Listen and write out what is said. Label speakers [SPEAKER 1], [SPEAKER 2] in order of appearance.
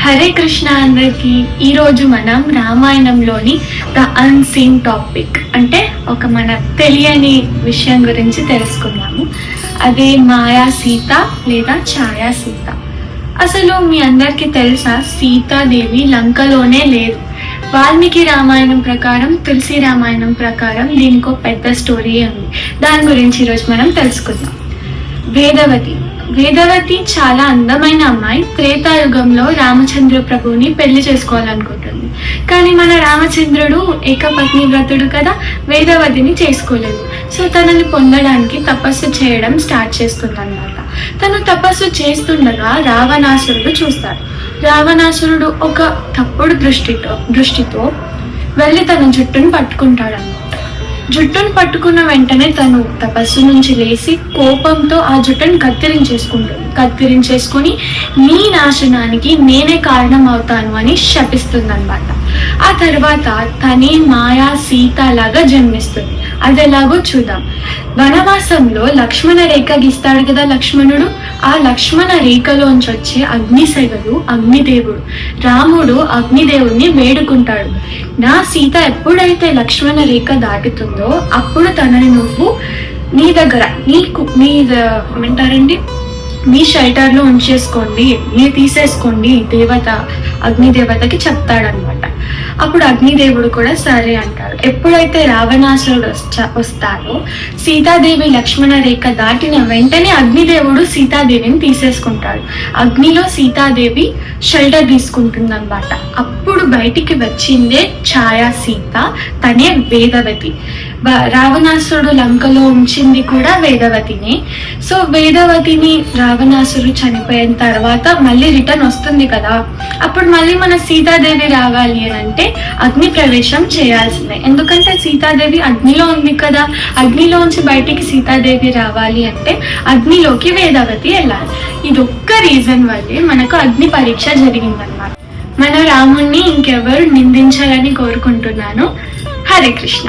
[SPEAKER 1] హరే కృష్ణ అందరికి ఈరోజు మనం రామాయణంలోని ద అన్సీన్ టాపిక్ అంటే ఒక మన తెలియని విషయం గురించి తెలుసుకున్నాము అదే మాయా సీత లేదా ఛాయా సీత. అసలు మీ అందరికీ తెలుసా సీతాదేవి లంకలోనే లేదు. వాల్మీకి రామాయణం ప్రకారం తులసి రామాయణం ప్రకారం దీనికి ఒక పెద్ద స్టోరీ ఉంది. దాని గురించి ఈరోజు మనం తెలుసుకుందాం. వేదవతి వేదవతి చాలా అందమైన అమ్మాయి. త్రేతాయుగంలో రామచంద్ర ప్రభువుని పెళ్ళి చేసుకోవాలనుకుంటుంది. కానీ మన రామచంద్రుడు ఏకపత్ని వ్రతుడు కదా వేదవతిని చేసుకోలేదు. సో తనని పొందడానికి తపస్సు చేయడం స్టార్ట్ చేస్తుందన్నమాట. తను తపస్సు చేస్తుండగా రావణాసురుడు చూస్తాడు రావణాసురుడు ఒక తప్పుడు దృష్టితో దృష్టితో వెళ్ళి తన జుట్టును పట్టుకుంటాడు జుట్టును పట్టుకున్న వెంటనే తను తపస్సు నుంచి లేచి కోపంతో ఆ జుట్టును కత్తిరించేసుకుంటుంది కత్తిరించేసుకుని నీ నాశనానికి నేనే కారణం అవుతాను అని శపిస్తుంది అనమాట ఆ తర్వాత తనే మాయా సీత లాగా జన్మిస్తుంది. అది ఎలాగో చూద్దాం. వనవాసంలో లక్ష్మణ రేఖ గీస్తాడు కదా లక్ష్మణుడు. ఆ లక్ష్మణ రేఖలోంచి వచ్చే అగ్నిశైలుడు అగ్నిదేవుడు. రాముడు అగ్నిదేవుడిని వేడుకుంటాడు. నా సీత ఎప్పుడైతే లక్ష్మణ రేఖ దాటుతుందో అప్పుడు తనని నువ్వు నీ దగ్గర నీకు నీ ద- ఏమంటారండి? మీ షెల్టర్లో ఉంచేసుకోండి మీరు తీసేసుకోండి దేవత అగ్నిదేవతకి చెప్తాడనమాట అప్పుడు అగ్నిదేవుడు కూడా సరే అంటాడు. ఎప్పుడైతే రావణాసురుడు వచ్చా- వస్తాడో సీతాదేవి లక్ష్మణ రేఖ దాటిన వెంటనే అగ్నిదేవుడు సీతాదేవిని తీసేసుకుంటాడు. అగ్నిలో సీతాదేవి షెల్టర్ తీసుకుంటుందన్నమాట. అప్పుడు బయటికి వచ్చిందే ఛాయా సీత తనే వేదవతి. రావణాసురుడు లంకలో ఉంచింది కూడా వేదవతిని. సో వేదవతిని రావణాసురుడు చనిపోయిన తర్వాత మళ్ళీ రిటర్న్ వస్తుంది కదా. అప్పుడు మళ్ళీ మన సీతాదేవి రావాలి అని అంటే అగ్ని ప్రవేశం చేయాల్సిందే. ఎందుకంటే సీతాదేవి అగ్నిలో ఉంది కదా. అగ్నిలోంచి బయటికి సీతాదేవి రావాలి అంటే అగ్నిలోకి వేదావతి వెళ్ళాలి. ఇది ఒక్క రీజన్ వల్లే మనకు అగ్ని పరీక్ష జరిగిందన్నమాట. మన రాముణ్ణి ఇంకెవరు నిందించాలని కోరుకుంటున్నాను? హరే కృష్ణ.